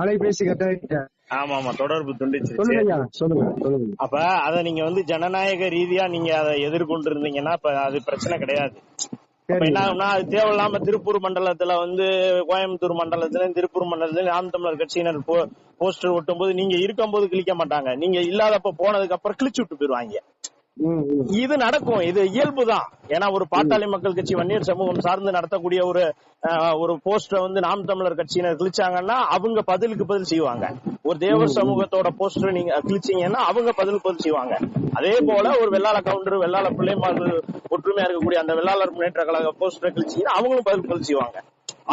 அலைபேசி ஆமா ஆமா தொடர்பு சொல்லுங்க அப்ப அத நீங்க வந்து ஜனநாயக ரீதியா நீங்க அதை எதிர்கொண்டு இருந்தீங்கன்னா இப்ப அது பிரச்சனை கிடையாது. என்ன ஆகும்னா அது தேவையில்லாம திருப்பூர் மண்டலத்துல வந்து கோயம்புத்தூர் மண்டலத்துல திருப்பூர் மண்டலத்துல நாம் தமிழர் கட்சியினர் போஸ்டர் ஒட்டும் போது நீங்க இருக்கும்போது கிழிக்க மாட்டாங்க. நீங்க இல்லாதப்ப போனதுக்கு அப்புறம் கிழிச்சு விட்டு போயிருவாங்க. இது நடக்கும். இது இயல்புதான். ஏன்னா ஒரு பாட்டாளி மக்கள் கட்சி வன்னியர் சமூகம் சார்ந்து நடத்தக்கூடிய ஒரு ஒரு போஸ்டரை வந்து நாம் தமிழர் கட்சியினர் கிழிச்சாங்கன்னா அவங்க பதிலுக்கு பதில் செய்வாங்க. ஒரு தேவர் சமூகத்தோட போஸ்டர் நீங்க கிழிச்சீங்கன்னா அவங்க பதிலுக்கு பதில் செய்வாங்க. அதே போல ஒரு வெள்ளாள கவுண்டர் வெள்ளாள பிள்ளைமார்கள் ஒற்றுமையா இருக்கக்கூடிய அந்த வெள்ளாளர் முன்னேற்ற கழக போஸ்டர் கிழிச்சீங்கன்னா அவங்களும் பதில் பதில் செய்வாங்க.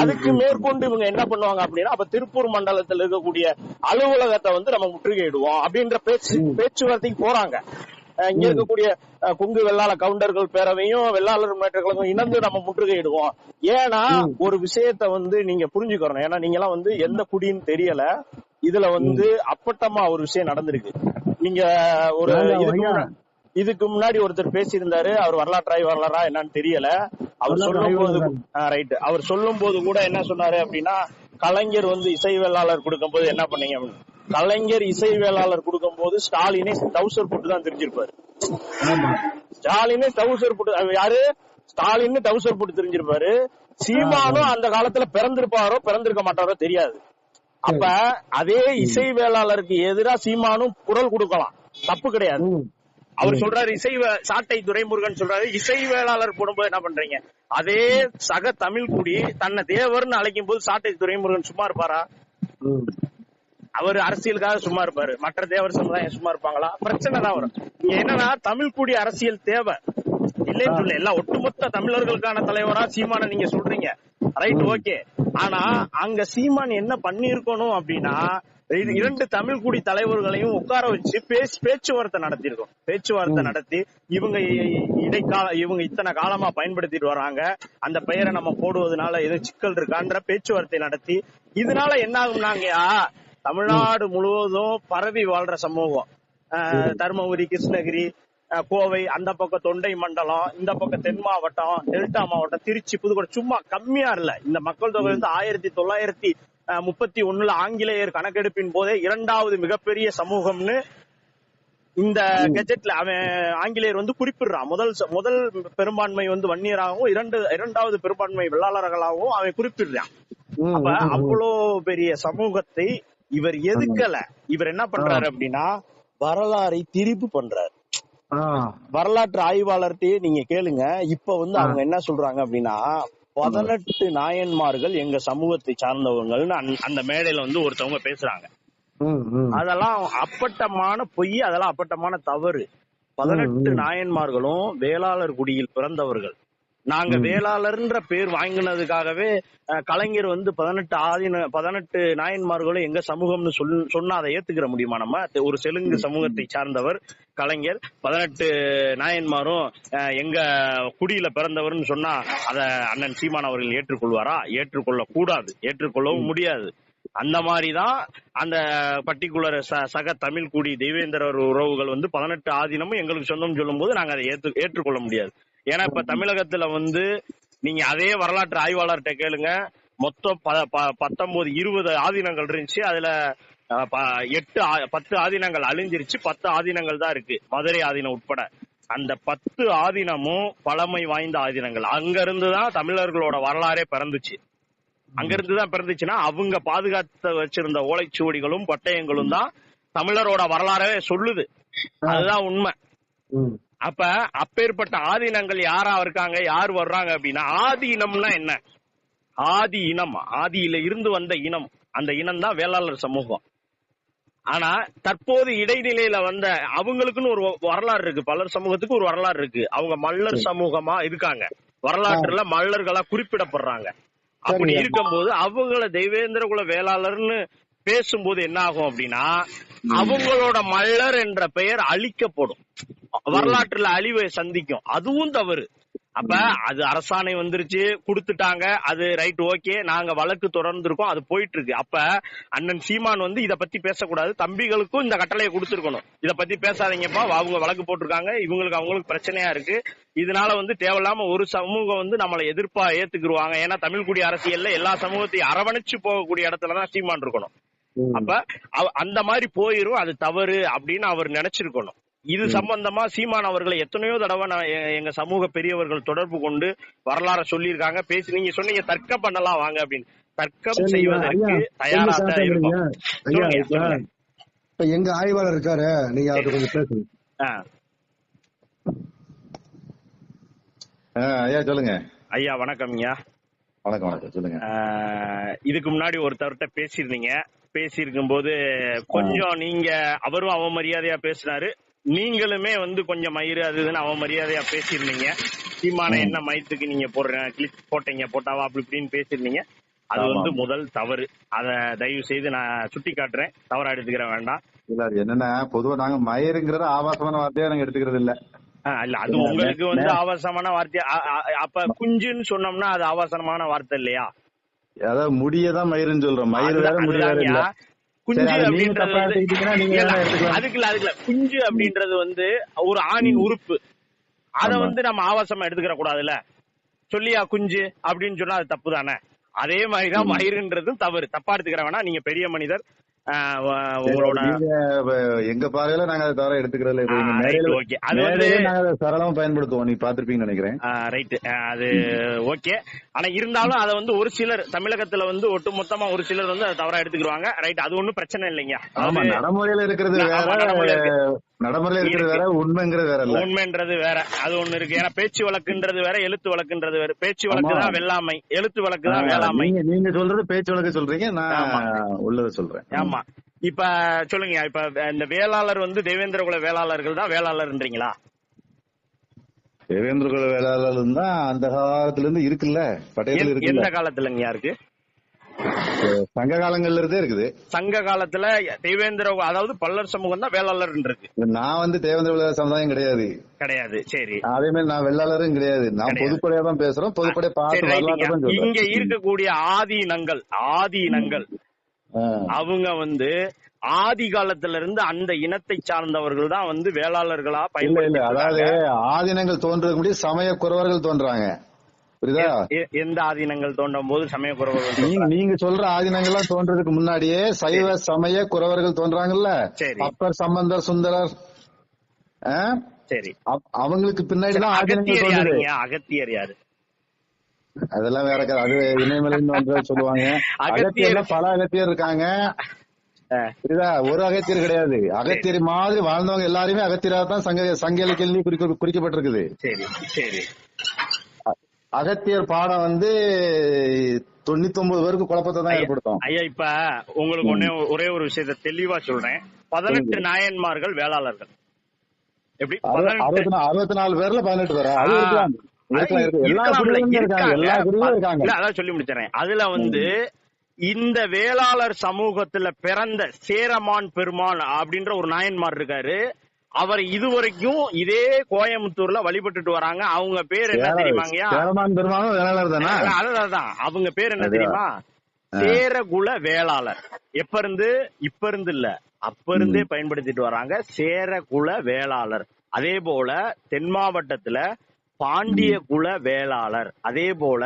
அதுக்கு மேற்கொண்டு இவங்க என்ன பண்ணுவாங்க அப்படின்னா அப்ப திருப்பூர் மண்டலத்தில் இருக்கக்கூடிய அலுவலகத்தை வந்து நம்ம முற்றுகையிடுவோம் அப்படின்ற பேச்சு பேச்சுவார்த்தைக்கு போறாங்க. இங்க இருக்கக்கூடிய கொங்கு வெள்ளாள கவுண்டர்கள் பேரவையும் வெள்ளாளர் முன்னேற்ற இணைந்து நம்ம முற்றுகையிடுவோம் ஏன்னா ஒரு விஷயத்த வந்து நீங்க புரிஞ்சுக்கணும். ஏன்னா நீங்க எல்லாம் வந்து எந்த குடின்னு தெரியல. இதுல வந்து அப்பட்டமா ஒரு விஷயம் நடந்திருக்கு. நீங்க ஒரு இதுக்கு முன்னாடி ஒருத்தர் பேசியிருந்தாரு. அவர் வரலாற்றாய் வரலாறா என்னன்னு தெரியல. அவர் வரலாற்று சொல்லும் போது. ரைட் அவர் சொல்லும் போது கூட என்ன சொன்னாரு அப்படின்னா கலைஞர் வந்து இசைவேளாளர் கொடுக்கும்போது என்ன பண்ணீங்க அப்படின்னு. கலைஞர் இசைவேளாளர் கொடுக்கும்போது ஸ்டாலினே டவுசர் போட்டு தான் தெரிஞ்சிருப்பாரு. ஸ்டாலினே டவுசர் போட்டு யாரு? ஸ்டாலின் டவுசர் போட்டு தெரிஞ்சிருப்பாரு. சீமானும் அந்த காலத்துல பிறந்திருப்பாரோ பிறந்திருக்க மாட்டாரோ தெரியாது. அப்ப அதே இசை வேளாளருக்கு எதிரா சீமானும் குரல் கொடுக்கலாம். தப்பு கிடையாது. அவர் சொல்றாரு இசை சாட்டை துரைமுருகன் சொல்றாரு இசை வேளாளர் போடும்போது என்ன பண்றீங்க? அதே சக தமிழ் குடி தன்னை தேவர்னு அழைக்கும் போது சாட்டை துரைமுருகன் சும்மா இருப்பாரா. அவர் அரசியலுக்காக சும்மா இருப்பாரு. மற்ற தேவர் சமுதாயம் சும்மா இருப்பாங்களா? பிரச்சனை தான் வரும். என்னன்னா தமிழ் குடி அரசியல் தேவை. இல்லைன்னு சொல்ல எல்லாம் ஒட்டுமொத்த தமிழர்களுக்கான தலைவரா சீமான நீங்க சொல்றீங்க. ரைட் ஓகே ஆனா அங்க சீமான் என்ன பண்ணிருக்கணும் அப்படின்னா இரண்டு தமிழ் குடி தலைவர்களையும் உட்கார வச்சு பேச்சு பேச்சுவார்த்தை நடத்திருக்கோம் பேச்சுவார்த்தை நடத்தி இவங்க இடைக்கால இவங்க இத்தனை காலமா பயன்படுத்திட்டு வராங்க. அந்த பெயரை நம்ம போடுவதனால ஏதோ சிக்கல் இருக்கான்ற பேச்சுவார்த்தை நடத்தி இதனால என்ன ஆகும்னாங்கயா தமிழ்நாடு முழுவதும் பரவி வாழ்ற சமூகம். தருமபுரி கிருஷ்ணகிரி கோவை அந்த பக்கம் தொண்டை மண்டலம் இந்த பக்கம் தென் மாவட்டம் டெல்டா மாவட்டம் திருச்சி புதுக்கோட்டை சும்மா கம்மியா இல்ல. இந்த மக்கள் தொகை வந்து ஆயிரத்தி தொள்ளாயிரத்தி முப்பத்தி ஒண்ணுல ஆங்கிலேயர் கணக்கெடுப்பின் போதே இரண்டாவது மிகப்பெரிய சமூகம்னு இந்த கெஜெட்ல அவன் ஆங்கிலேயர் வந்து குறிப்பிடுறான். முதல் முதல் பெரும்பான்மை வந்து வன்னியராகவும் இரண்டு இரண்டாவது பெரும்பான்மை வெள்ளாளர்களாகவும் அவன் குறிப்பிடுறான். அப்ப. அவ்வளோ பெரிய சமூகத்தை இவர் எதுக்கல? இவர் என்ன பண்றாரு அப்படின்னா வரலாறை திரிப்பு பண்றாரு. வரலாற்று ஆய்வாளர்கிட்டயே நீங்க கேளுங்க. இப்ப வந்து அவங்க என்ன சொல்றாங்க அப்படின்னா பதினெட்டு நாயன்மார்கள் எங்க சமூகத்தை சார்ந்தவங்கள்னு அந்த- மேடையில வந்து ஒருத்தவங்க பேசுறாங்க. அதெல்லாம் அப்பட்டமான பொய் அதெல்லாம் அப்பட்டமான தவறு. பதினெட்டு நாயன்மார்களும் வேளாளர் குடியில் பிறந்தவர்கள். நாங்க வேளாளர்ன்ற பேர் வாங்கினதுக்காகவே கலைஞர் வந்து பதினெட்டு ஆதின பதினெட்டு நாயன்மார்களும் எங்க சமூகம்னு சொல் சொன்னா அதை ஏத்துக்கிற முடியுமா நம்ம? ஒரு தெலுங்கு சமூகத்தை சார்ந்தவர் கலைஞர். பதினெட்டு நாயன்மாரும் எங்க குடியில பிறந்தவர்னு சொன்னா அத அண்ணன் சீமான் அவர்கள் ஏற்றுக்கொள்வாரா? ஏற்றுக்கொள்ள கூடாது ஏற்றுக்கொள்ளவும் முடியாது. அந்த மாதிரிதான் அந்த பர்டிகுலர் சக தமிழ் குடி தெய்வேந்திரர் உறவுகள் வந்து பதினெட்டு ஆதீனமும் எங்களுக்கு சொந்தம் சொல்லும் போது நாங்க அதை ஏத்து ஏற்றுக்கொள்ள முடியாது. ஏன்னா இப்ப தமிழகத்துல வந்து நீங்க அதே வரலாற்று ஆய்வாளர்கிட்ட கேளுங்க. மொத்தம் பத்தொன்பது இருபது ஆதீனங்கள் இருந்துச்சு. அதுல எட்டு பத்து ஆதீனங்கள் அழிஞ்சிருச்சு. பத்து ஆதீனங்கள் தான் இருக்கு. மதுரை ஆதீனம் உட்பட. அந்த பத்து ஆதீனமும் பழமை வாய்ந்த ஆதீனங்கள். அங்க இருந்துதான் தமிழர்களோட வரலாறே பிறந்துச்சு. அங்க இருந்து தான் பிறந்துச்சுன்னா அவங்க பாதுகாத்து வச்சிருந்த ஓலைச்சுவடிகளும் பட்டயங்களும் தான் தமிழரோட வரலாறவே சொல்லுது. அதுதான் உண்மை. அப்ப அப்பேற்பட்ட ஆதீனங்கள் யாரா இருக்காங்க? யார் வர்றாங்க அப்படின்னா ஆதி இனம்னா என்ன? ஆதி இனம். ஆதியில இருந்து வந்த இனம். அந்த இனம் தான் வேளாளர் சமூகம். ஆனா தற்போது இடைநிலையில வந்த அவங்களுக்குன்னு ஒரு வரலாறு இருக்கு. பலர் சமூகத்துக்கு ஒரு வரலாறு இருக்கு. அவங்க மல்லர் சமூகமா இருக்காங்க. வரலாற்றுல மல்லர்களா குறிப்பிடப்படுறாங்க. அப்படி. இருக்கும்போது அவங்கள தெய்வேந்திர குல வேளாளர்னு பேசும்போது என்ன ஆகும் அப்படின்னா அவங்களோட மல்லர் என்ற பெயர் அழிக்கப்படும். வரலாற்றுல அழிவை சந்திக்கும். அதுவும் தவறு. அப்ப அது அரசாணை வந்துருச்சு கொடுத்துட்டாங்க அது ரைட் ஓகே நாங்க வழக்கு தொடர்ந்து இருக்கோம் அது போயிட்டு இருக்கு அப்ப அண்ணன் சீமான் வந்து இத பத்தி பேசக்கூடாது. தம்பிகளுக்கும் இந்த கட்டளையை கொடுத்துருக்கணும். இத பத்தி பேசாதீங்கப்பா அவங்க வழக்கு போட்டிருக்காங்க இவங்களுக்கு அவங்களுக்கு பிரச்சனையா இருக்கு. இதனால வந்து தேவையில்லாம ஒரு சமூகம் வந்து நம்மளை எதிர்ப்பா ஏத்துக்குருவாங்க. ஏன்னா தமிழ் குடி அரசியல்ல எல்லா சமூகத்தையும் அரவணைச்சு போகக்கூடிய இடத்துலதான் சீமான் இருக்கணும். அப்ப அந்த மாதிரி போயிரும் அது தவறு அப்படின்னு அவர் நினைச்சிருக்கணும். இது சம்பந்தமா சீமான் அவர்களை எத்தனையோ தடவை நான் எங்க சமூக பெரியவர்கள் தொடர்பு கொண்டு வரலாற சொல்லியிருக்காங்க. பேசி நீங்க சொன்னீங்க தர்க்கம் பண்ணலாம் வாங்க அப்படின்னு. தர்க்கம் செய்வதற்கு தயாரா தான் இருக்கும். இப்ப எங்க ஆய்வாளர் இருக்காரு நீங்க அவர்கிட்ட கொஞ்சம் பேசுங்க. ஆ, ஆ, ஐயா சொல்லுங்க. ஐயா வணக்கம் ஐயா. வணக்கம் வணக்கம் சொல்லுங்க. இதுக்கு முன்னாடி ஒருத்தர்கிட்ட பேசியிருந்தீங்க. பேசியிருக்கும் போது கொஞ்சம் நீங்க அவரும் அவமரியாதையா பேசினாரு. நீங்களுமே வந்து கொஞ்சம் மயிறு அது இதுன்னு அவமரியாதையா பேசியிருந்தீங்க. சீமான என்ன மயத்துக்கு நீங்க போடுற கிளிப் போட்டீங்க போட்டாவா அப்படி இப்படின்னு பேசியிருந்தீங்க. அது. வந்து முதல் தவறு. அத தயவு செய்து நான் சுட்டி காட்டுறேன் தவறா எடுத்துக்கிற வேண்டாம். இல்ல அது என்னன்னா பொதுவா நாங்க மயிருங்கிறத ஆபாசமான வார்த்தையா நாங்க எடுத்துக்கிறது இல்ல. இல்ல அது உங்களுக்கு வந்து ஆபாசமான வார்த்தை. அப்ப குஞ்சுன்னு சொன்னோம்னா அது ஆபாசமான வார்த்தை இல்லையா? அதாவது முடியதான் மயிருன்னு சொல்றோம். மயிர் வேற அதுதான் குஞ்சு அப்படின்றது தப்பா வந்து எடுத்துக்கிட்டீங்கன்னா நீங்க இல்ல, வேணா எடுத்துக்கலாம். அதுக்கு இல்ல அதுக்கு இல்ல குஞ்சு அப்படின்றது வந்து ஒரு ஆணின் உறுப்பு. அத. வந்து நம்ம ஆபாசமா எடுத்துக்கிற கூடாதுல்ல? சொல்லியா குஞ்சு? அப்படின்னு சொன்னா அது தப்பு தானே அதே மாதிரிதான் மயிருன்றதும் தவறு. தப்பா எடுத்துக்கிற வேணா நீங்க பெரிய மனிதர் உங்களோட எங்க பார்வையில நாங்க அதை தவிர எடுத்துக்கிறதுல நாங்க அதை சரளமா பயன்படுத்துவோம். நீ பாத்திருப்பீங்கன்னு நினைக்கிறேன். ரைட் அது ஓகே. ஆனா இருந்தாலும் அத வந்து ஒரு சிலர் தமிழகத்துல வந்து ஒட்டு மொத்தமா ஒரு சிலர் வந்து அதை தவறா எடுத்துக்கிடுவாங்க. ரைட் அது ஒண்ணும் பிரச்சனை இல்லைங்க. ஆமா நடைமுறையில இருக்கிறது நடைமுறையில இருக்கு. இருக்கிறது வேற உண்மைங்கிறது வேற இல்ல. உண்மைன்றது வேற. அது ஒண்ணு இருக்கு. ஏன்னா பேச்சு வழக்குன்றது வேற எழுத்து வழக்குன்றது வேற. பேச்சு வழக்கு. தான் வெள்ளாமை. எழுத்து வழக்கு தான் ஆ, வேளாண்மை நீங்க சொல்றது பேச்சு வழக்கு சொல்றீங்க. நான் உள்ளத சொல்றேன். ஆமா. இப்ப சொல்லுங்க இப்ப இந்த வேளாளர் வந்து தேவேந்திர குல வேளாளர்கள் தான் வேளாளர்ன்றீங்களா? தேவேந்திர குல வேளாளர் தான் அந்த காலத்துல இருந்து இருக்குல்ல பட்டயத்துல எந்த- இருக்குல்ல. எந்த காலத்துலங்க இருக்கு சங்க காலங்கள்ல இருந்தே இருக்குது. சங்க காலத்துல தேவேந்திர அதாவது பல்லர் சமூகம் தான் வேளாளர் இருக்கு. நான் வந்து தேவேந்திர சமுதாயம் கிடையாது. கிடையாது சரி. அதே மாதிரி நான் வெள்ளாளரும் கிடையாது. நான். பொதுப்படையா தான் பேசுறோம். பொதுப்படையா சரி பார்த்து இங்க இருக்கக்கூடிய ஆதீனங்கள் ஆதீனங்கள் ஆ. அவங்க வந்து ஆதி காலத்துல இருந்து அந்த இனத்தை சார்ந்தவர்கள் தான் வந்து வேளாளர்களா பயன்படுத்தி அதாவது ஆதீனங்கள் தோன்றதுக்கு முன்னாடி சமய குறவர்கள் தோன்றாங்க புரியுதா? எந்த ஆதீனங்கள் தோண்டும் போது சமய குறவர்கள் நீங்க சொல்ற ஆதீனங்கள்லாம் தோன்றதுக்கு முன்னாடியே சைவ சமய குறவர்கள் தோன்றாங்கல்ல. அப்பர் சம்பந்தர் சுந்தரர்? சரி. அவங்களுக்கு பின்னாடி தான் ஆதீனங்கள் அகத்தியர் தோன்றுது. அகத்தியர் யாரு? அதெல்லாம் வேற கதை. அது இணையமலைன்னு வந்து சொல்லுவாங்க. அகத்தியர். அகத்தியர்ல பல அகத்தியர் இருக்காங்க. புரியுதா? ஒரு அகத்தியர் கிடையாது. அகத்தியர் மாதிரி வாழ்ந்தவங்க எல்லாருமே அகத்தியராக தான் சங்க சங்க இலக்கியம் குறிக்க குறிக்கப்பட்டிருக்குது. சரி சரி. அகத்தியர் பாடம் வந்து தொண்ணூத்தி ஒன்பது பேருக்கு குழப்பத்தை தான் ஏற்படுத்தும். ஐயா இப்ப உங்களுக்கு ஒண்ணே ஒரே ஒரு விஷயத்த தெளிவா சொல்றேன். பதினெட்டு நாயன்மார்கள் வேளாளர்கள். எப்படி? அறுபத்தி நாலு பேர்ல பதினெட்டு பேரா? அதான் சொல்லி முடிச்சிடறேன். அதுல வந்து இந்த வேளாளர் சமூகத்துல பிறந்த சேரமான் பெருமான் அப்படின்ற ஒரு நாயன்மார் இருக்காரு. அவர் இதுவரைக்கும் இதே கோயம்புத்தூர்ல வழிபட்டுட்டு வராங்க. அவங்க பேர் என்ன தானே? அதான், அவங்க பேர் என்ன. தெரியுமா? சேரகுல வேளாளர். எப்ப இருந்து இப்ப இருந்து இல்ல. அப்ப இருந்தே பயன்படுத்திட்டு வராங்க. சேரகுல வேளாளர். அதே போல தென் மாவட்டத்துல பாண்டிய குல வேளாளர். அதே போல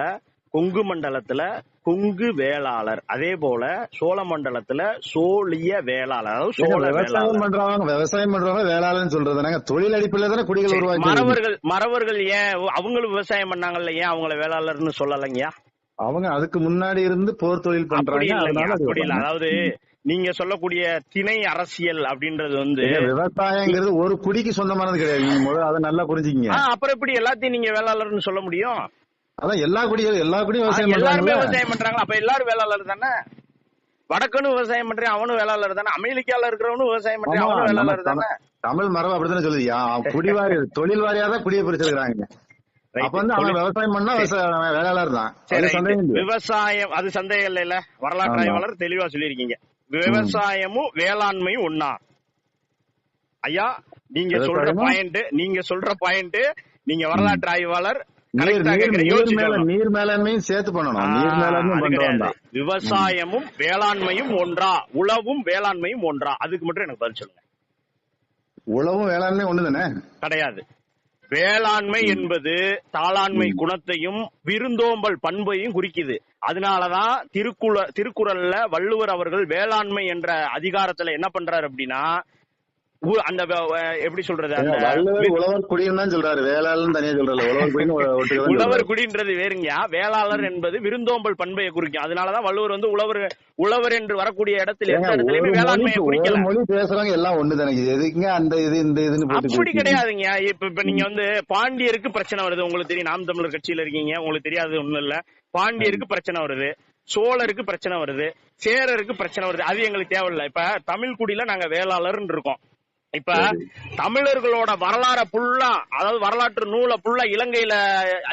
கொங்கு மண்டலத்துல கொங்கு வேளாளர். அதே போல சோழ மண்டலத்துல சோழிய வேளாளர். அதாவது சோழ விவசாயம் வேளாளர். பண்றவங்க விவசாயம் பண்றவங்க வேளாளர்னு சொல்றது தொழில் அடிப்படையில தானே குடிகள் உருவாக்கி மறவர்கள் மறவர்கள் ஏன் அவங்களும் விவசாயம் பண்ணாங்கல்ல ஏன் அவங்கள வேளாளர்னு சொல்லலைங்கயா அவங்க அதுக்கு முன்னாடி இருந்து போர் தொழில் பண்றாங்க. அதாவது நீங்க சொல்லக்கூடிய திணை அரசியல் அப்படின்றது வந்து விவசாயங்கிறது ஒரு குடிக்கு சொந்தமானது கிடையாது. அதை நல்லா புரிஞ்சுக்கீங்க. அப்புறம் எப்படி எல்லாத்தையும் நீங்க வேளாளர்னு சொல்ல முடியும்? அதான் எல்லா குடிகளும் எல்லா குடியும் விவசாயம் எல்லாருமே விவசாயம் பண்றாங்களா? அப்ப எல்லாரும் வேளாளர் தானே? வடக்கனும் விவசாயம் பண்றேன் அவனும் வேளாளர் தானே. அமெரிக்கால இருக்கிறவனும் விவசாயம் பண்றேன் அவனும் வேளாளர் தானே. தமிழ் மரபு அப்படித்தானே சொல்லுது. யா- குடிவாரி தொழில் வாரியா தான் குடியை பிரிச்சிருக்காங்க. அப்ப வந்து அவன் விவசாயம் பண்ணா வேளாளர் தான். சரி, அது. சந்தேகம் இல்லை. விவசாயம் இல்ல வரலாற்று. ஆய்வாளர் தெளிவா சொல்லியிருக்கீங்க. விவசாயமும் வேளாண்மையும் ஒன்னா ஐயா நீங்க சொல்ற பாயிண்ட் நீங்க சொல்ற பாயிண்ட் நீங்க வரலாற்று ஆய்வாளர் நீர் மேலாண்மையும் சேர்த்து பண்ணணும். நீர். தான். விவசாயமும் வேளாண்மையும் ஒன்றா உழவும் வேளாண்மையும் ஒன்றா. அதுக்கு மட்டும் எனக்கு பதில் சொல்லுங்க. உழவும் வேளாண்மையும் ஒண்ணுதானே? கிடையாது. வேளாண்மை என்பது தாளாண்மை குணத்தையும் விருந்தோம்பல் பண்பையும் குறிக்குது. அதனாலதான் திருக்குற திருக்குறள்ல வள்ளுவர் அவர்கள் வேளாண்மை என்ற அதிகாரத்துல என்ன பண்றாரு அப்படின்னா அந்த எப்படி சொல்றது? அந்த உழவர் குடின்னு தான் சொல்றாரு. வேளாளர்னு தனியா சொல்றாரு. உழவர் குடின்னு உழவர். குடின்றது வேறுங்க வேளாளர் என்பது விருந்தோம்பல் பண்பையை குறிக்கும். அதனாலதான் வள்ளுவர் வந்து உழவர் உழவர் என்று வரக்கூடிய இடத்துல எந்த இடத்துலயுமே வேளாண்மையை குறிக்கல. மொழி பேசுறவங்க எல்லாம் ஒண்ணு தானே எதுக்குங்க அந்த இது இந்த இதுன்னு அப்படி? கிடையாதுங்க இப்ப இப்ப நீங்க வந்து பாண்டியருக்கு பிரச்சனை வருது. உங்களுக்கு தெரியும் நாம் தமிழர் கட்சியில இருக்கீங்க. உங்களுக்கு தெரியாது ஒண்ணும் இல்ல. பாண்டியருக்கு பிரச்சனை வருது. சோழருக்கு பிரச்சனை வருது. சேரருக்கு பிரச்சனை வருது. அது எங்களுக்கு தேவையில்ல. இப்ப தமிழ் குடியில நாங்க வேளாளர்னு இருக்கோம். இப்ப தமிழர்களோட வரலாற ஃபுல்லா அதாவது வரலாற்று நூலை ஃபுல்லா இலங்கையில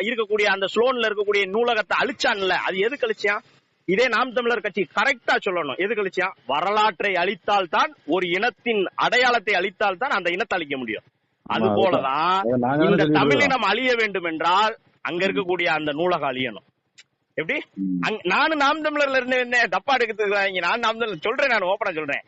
இருக்கக்கூடிய அந்த ஸ்லோன்ல இருக்கக்கூடிய நூலகத்தை அழிச்சான்ல அது எதுக்கு அழிச்சான் இதே நாம் தமிழர் கட்சி கரெக்டா சொல்லணும். எதுக்கு அழிச்சான் வரலாற்றை அழித்தால் தான் ஒரு இனத்தின் அடையாளத்தை அழித்தால் தான் அந்த இனத்தை அழிக்க முடியும். அது போலதான் இந்த தமிழினம் அழிய வேண்டும் என்றால் அங்க இருக்கக்கூடிய அந்த நூலகம் அழியணும். எப்படி? நானும் நாம் தமிழர்ல இருந்து என்ன தப்பா எடுக்கிறதுக்கு நான் நாம் தமிழர் சொல்றேன் நான் ஓப்பனா சொல்றேன்.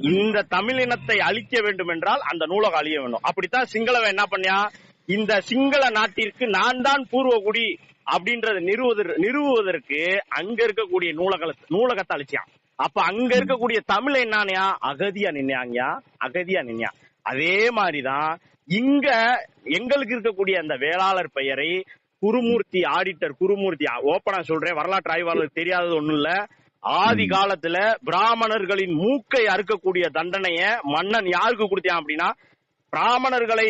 இந்த தமிழ் இனத்தை அழிக்க வேண்டும் என்றால் அந்த நூலகம் அழிய வேண்டும். அப்படித்தான் சிங்களவன் என்ன பண்ணியா? இந்த சிங்கள நாட்டிற்கு நான் தான் பூர்வகுடி அப்படின்றத நிறுவுவதற்கு நிறுவுவதற்கு அங்க இருக்கக்கூடிய நூலக நூலகத்தை அழிச்சான். அப்ப அங்க இருக்கக்கூடிய தமிழ் என்னையா அகதியா நின்னாங்கயா? அகதியா நின்னா. அதே மாதிரிதான் இங்க எங்களுக்கு இருக்கக்கூடிய அந்த வேளாளர் பெயரை குருமூர்த்தி ஆடிட்டர் குருமூர்த்தி ஓப்பனா சொல்றேன். வரலாற்று ஆய்வாளர் தெரியாதது ஒண்ணும் இல்ல. ஆதி காலத்துல பிராமணர்களின் மூக்கை அறுக்கக்கூடிய தண்டனைய மன்னன் யாருக்கு கொடுத்தான் அப்படின்னா பிராமணர்களை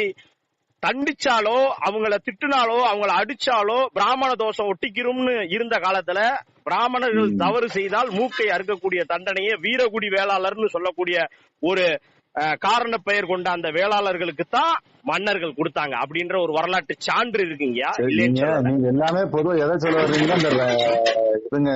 தண்டிச்சாலோ அவங்கள திட்டுனாலோ அவங்கள அடிச்சாலோ பிராமண தோஷம் ஒட்டிக்கிறோம்னு இருந்த காலத்துல பிராமணர்கள் தவறு செய்தால் மூக்கை அறுக்கக்கூடிய தண்டனையை வீரகுடி வேளாளர்னு சொல்லக்கூடிய ஒரு காரண பெயர் கொண்ட அந்த வேளாளர்களுக்கு தான் மன்னர்கள் கொடுத்தாங்க அப்படின்ற ஒரு வரலாற்று சான்று இல்லைன்னு நீங்க எல்லாமே பொதுவா எதை சொல்ல வர்றீங்கன்னா இந்த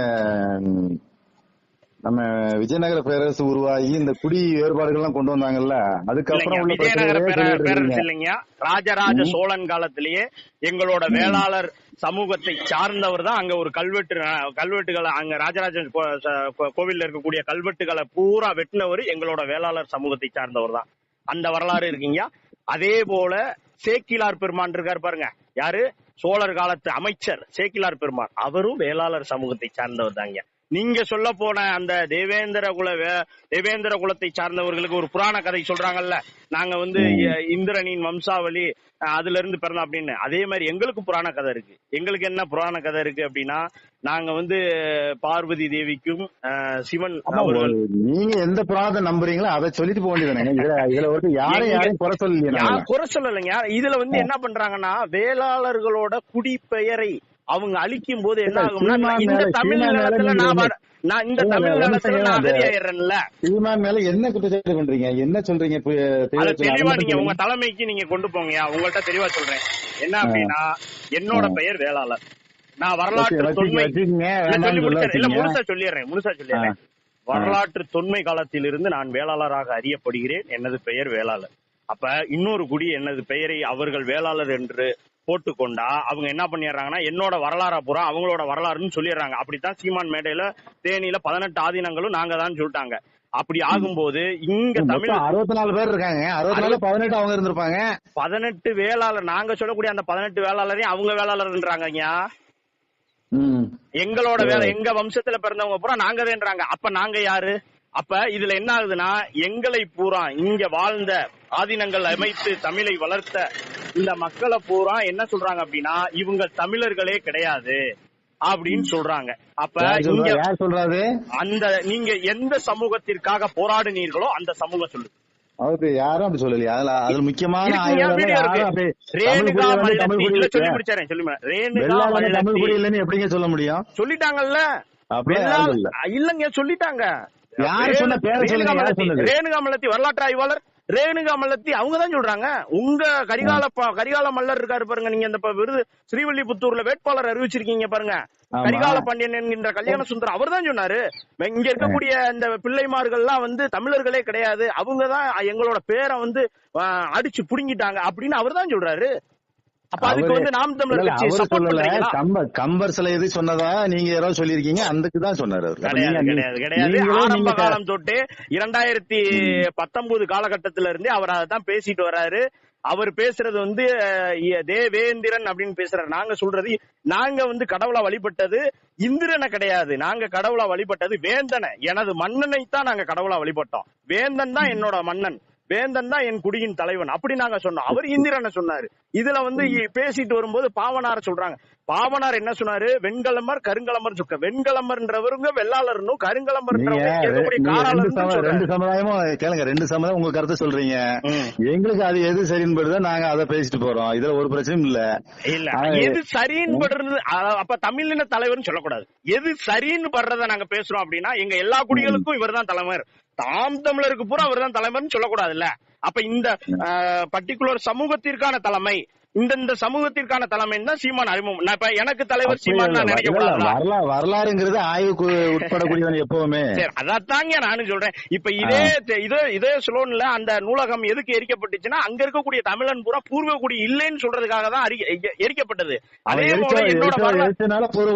நம்ம விஜயநகர பேரரசு உருவாகி இந்த குடி வேறுபாடுகள்லாம் கொண்டு வந்தாங்கல்ல அதுக்கப்புறம் விஜயநகர பேரரசு. இல்லைங்க. ராஜராஜ சோழன் காலத்திலேயே எங்களோட வேளாளர் சமூகத்தை சார்ந்தவர் தான் அங்க ஒரு கல்வெட்டு கல்வெட்டுகளை அங்க ராஜராஜ கோவில்ல இருக்கக்கூடிய கல்வெட்டுகளை பூரா வெட்டினவர் எங்களோட வேளாளர் சமூகத்தை சார்ந்தவர் தான். அந்த வரலாறு இருக்கீங்க. அதே போல சேக்கிலார் பெருமான் இருக்காரு பாருங்க. யாரு? சோழர் காலத்து அமைச்சர் சேக்கிலார் பெருமான். அவரும் வேளாளர் சமூகத்தை சார்ந்தவர் தாங்க. நீங்க சொல்ல போன அந்த தேவேந்திர குல தேவேந்திர குலத்தை சார்ந்தவர்களுக்கு ஒரு புராண கதை சொல்றாங்கல்ல. நாங்க வந்து இந்திரனின் வம்சாவளி அதுல இருந்து பிறந்தோம் அப்படின்னு. அதே மாதிரி எங்களுக்கு புராண கதை இருக்கு. எங்களுக்கு என்ன புராண கதை இருக்கு அப்படின்னா நாங்க வந்து பார்வதி தேவிக்கும் சிவன் நீங்க எந்த புராணத்தை நம்புறீங்களோ அதை சொல்லிட்டு போக வேண்டியதானே இதுல இதுல வந்து யாரும் யாரையும் குறை. யார் குறை சொல்லலைங்க? இதுல வந்து என்ன பண்றாங்கன்னா வேளாளர்களோட குடிப்பெயரை அவங்க அழிக்கும் போது என்ன ஆகும்னா இந்த தமிழ் நிலத்துல நான் இந்த தமிழ் நிலத்துல நான். அகதியாயிடுறேன்ல சீமான் மேல என்ன குற்றச்சாட்டு பண்றீங்க? என்ன சொல்றீங்க? தெளிவா நீங்க உங்க தலைமைக்கு நீங்க கொண்டு போங்கயா உங்கள்ட்ட தெளிவா சொல்றேன். என்ன அப்படின்னா என்னோட பெயர் வேளாளர். நான் வரலாற்று தொன்மை இல்ல. முழுசா சொல்லிடுறேன் முழுசா சொல்லிடுறேன். வரலாற்று தொன்மை காலத்திலிருந்து நான் வேளாளராக அறியப்படுகிறேன். எனது பெயர் வேளாளர். அப்ப இன்னொரு குடி எனது பெயரை அவர்கள் வேளாளர் என்று போட்டுக்கொண்டா அவங்க என்ன பண்ணிடுறாங்கன்னா என்னோட வரலாறா பூரா அவங்களோட வரலாறுன்னு சொல்லிடுறாங்க. அப்படித்தான் சீமான் மேடையில தேனியில பதினெட்டு ஆதீனங்களும் நாங்க தான் சொல்லிட்டாங்க. அப்படி ஆகும்போது இங்க தமிழ் அறுபத்தி நாலு பேர் இருக்காங்க. அறுபத்தி நாலு பதினெட்டு அவங்க இருந்திருப்பாங்க. பதினெட்டு வேளாளர் நாங்க சொல்லக்கூடிய அந்த பதினெட்டு வேளாளரையும் அவங்க வேளாளர்ன்றாங்கய்யா ம். எங்களோட வேலை எங்க வம்சத்துல பிறந்தவங்க பூரா நாங்க தான்றாங்க அப்ப நாங்க யாரு? அப்ப இதுல என்ன ஆகுதுன்னா எங்களை பூரா இங்க வாழ்ந்த ஆதீனங்கள் அமைத்து தமிழை வளர்த்த இந்த மக்களை பூரா என்ன சொல்றாங்க அப்படின்னா இவங்க தமிழர்களே கிடையாது அப்படின்னு சொல்றாங்க. அப்ப யார் சொல்றாரு? அந்த நீங்க எந்த சமூகத்திற்காக போராடினீர்களோ அந்த சமூகம் சொல்லுது. அவருக்கு யாரும் அப்படி சொல்லலையா? அதுல அதுல முக்கியமான ரேணுகா மல்லத்தி சொல்லி. முடிச்சாரேன் சொல்லி மு- ரேணுகா தமிழ் குடி இல்லைன்னு எப்படிங்க சொல்ல முடியும்? சொல்லிட்டாங்கல்ல. இல்லங்க சொல்லிட்டாங்க. யாரு சொன்ன பேரை சொல்லுங்க? ரேணுகா மல்லத்தி வரலாற்று ஆய்வாளர். ரேணுகா மல்லத்தி அவங்க தான் சொல்றாங்க. உங்க கரிகால கரிகால மல்லர் இருக்காரு பாருங்க. நீங்க இந்த விருது ஸ்ரீவில்லிபுத்தூர்ல வேட்பாளர் அறிவிச்சிருக்கீங்க பாருங்க. கரிகால பாண்டியன் என்கின்ற கல்யாண சுந்தரம் அவர் தான் சொன்னாரு இங்க இருக்கக்கூடிய இந்த பிள்ளைமார்கள்லாம் வந்து தமிழர்களே கிடையாது. அவங்க தான் எங்களோட பேரை வந்து அடிச்சு புடுங்கிட்டாங்க அப்படின்னு அவர் தான் சொல்றாரு. அப்ப அதுக்கு வந்து நாம் தமிழர் கட்சி அவரு சப்போர்ட் சொல்லல. பண்றீங்களா? கம்ப கம்பர் சிலை எது சொன்னதா நீங்க யாரோ சொல்லியிருக்கீங்க? அதுக்கு தான் சொன்னாரு கிடையாது நீங்க- கிடையாது கிடையாது. நீங்களும் ஆரம்ப நீங்க க- காலம் தொட்டு இரண்டாயிரத்தி பத்தொன்பது காலகட்டத்தில இருந்தே அவர் அதான் பேசிட்டு வர்றாரு அவர் பேசுறது வந்து தேவேந்திரன் அப்படின்னு பேசுறாரு. நாங்க சொல்றது நாங்க வந்து கடவுளை வழிபட்டது இந்திரனை கிடையாது. நாங்க கடவுளா வழிபட்டது வேந்தனை. எனது மன்னனை தான் நாங்க கடவுளா வழிபட்டோம். வேந்தன் தான் என்னோட மன்னன். வேந்தன் தான் என் குடியின் தலைவன். அப்படி நாங்க சொன்னோம் அவர் இந்திரனை சொன்னாரு. இதுல வந்து பேசிட்டு வரும்போது பாவனார் சொல்றாங்க. பாவனார் என்ன சொன்னாரு? வெண்கலமர் கருங்கலமர் சொக்க வெண்கலமர்ன்றவருங்க வெள்ளாளர்னும் கருங்கலமர்ன்றவங்க ரெண்டு சமுதாயமும் கேளுங்க ரெண்டு சமுதாயம் உங்க கருத்தை சொல்றீங்க. எங்களுக்கு அது எது சரின்னு படுதோ நாங்க அதை பேசிட்டு போறோம். இதுல ஒரு பிரச்சனையும் இல்ல. இல்ல. எது சரின்னு படுறது அப்ப தமிழின தலைவர்னு சொல்லக்கூடாது. எது சரின்னு படுறத நாங்க பேசுறோம் அப்படின்னா எங்க எல்லா குடிகளுக்கும் இவர்தான் தலைவர். தாம் தமிழருக்கு பூரா அவர்தான் தலைமைன்னு சொல்லக்கூடாதுல்ல. அப்ப இந்த பர்டிகுலர் சமூகத்திற்கான தலைமை இந்த இந்த சமூகத்திற்கான தலைமைன்னு தான் சீமான் அறிமுகம். நான் இப்ப எனக்கு தலைவர் சீமான் நான் நினைக்க வரலாறுங்கிறது ஆய்வுக்கு உட்படக்கூடியவன் எப்பவுமே. அதாத்தாங்க நானும் சொல்றேன். இப்ப இதே இதே இதே ஸ்லோன்ல அந்த நூலகம் எதுக்கு எரிக்கப்பட்டுச்சுன்னா அங்க இருக்கக்கூடிய தமிழன் பூரா பூர்வகுடி இல்லைன்னு சொல்றதுக்காக தான் எரிக்கப்பட்டது. அதே போல என்னோட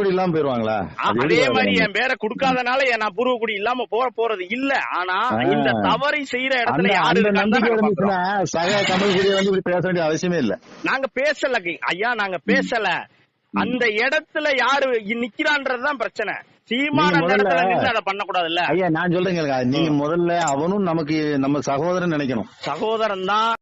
இல்லாம போயிருவாங்களா? அது மாதிரி? என் பேரை கொடுக்காதனால நான் பூர்வகுடி இல்லாம போற போறது இல்ல. ஆனா. இந்த தவறை செய்யற இடத்துல யாரு. சக தமிழ் குடியை வந்து பேச வேண்டிய அவசியமே இல்ல. நாங்க பேசல. கி- ஐயா நாங்க பேசல. அந்த இடத்துல யாரு நிக்கிறான்றதுதான் பிரச்சனை. சீமான நீங்க இடத்துல நின்று அதை பண்ணக்கூடாதுல்ல? ஐயா நான் சொல்றேங்க நீங்க முதல்ல அவனும் நமக்கு நம்ம சகோதரன் நினைக்கணும். சகோதரன் தான்.